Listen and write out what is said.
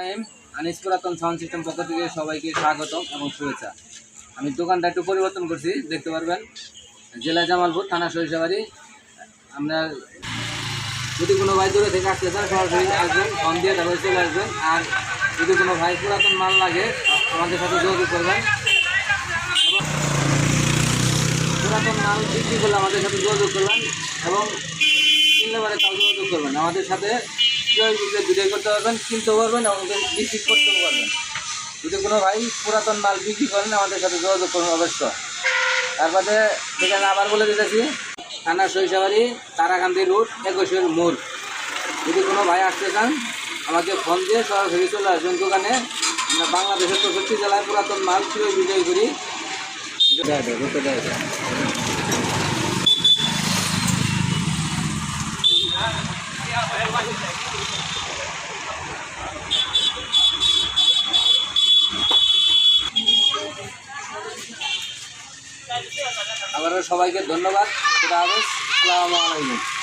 Time, Anis পুরাতন sound system পক্ষ থেকে সবাইকে স্বাগত এবং শুভেচ্ছা। আমি দোকানটা একটু পরিবর্তন করছি, দেখতে পারবেন। জেলা জামালপুর, থানা সরিষাবাড়ি। আপনার যদি কোনো ভাই দূরে থেকে আসতে চান সরাসরি আসবেন ফোন দিয়ে তারপরে চলে আসবেন। আর যদি কোনো ভাই পুরাতন মাল লাগে, আমাদের সাথে যোগাযোগ করবেন। পুরাতন মাল বিক্রি করলে আমাদের সাথে যোগাযোগ করবেন এবং কিনলে পরে তাও যোগাযোগ করবেন। আমাদের সাথে দুটোই করতে পারবেন, কিনতেও পারবেন এবং বিক্রি করতেও পারবেন। যদি কোনো ভাই পুরাতন মাল বিক্রি করেন, আমাদের সাথে যোগাযোগ করুন অবশ্য। তারপরে সেখানে আবার বলে দিতেছি, থানা সরিষাবাড়ি, তারাকান্দি রোড, একুশের মোড়। যদি কোনো ভাই আসতে চান, আমাকে ফোন দিয়ে সরাসরি চলে আসবেন দোকানে। আমরা বাংলাদেশের চৌষট্টি জেলায় পুরাতন মাল ক্রয় বিক্রয় করি দেয় দেয়, ঢুকতে দেয় দেয়। আবারও সবাইকে ধন্যবাদ। খুদা আসসালামু আলাইকুম।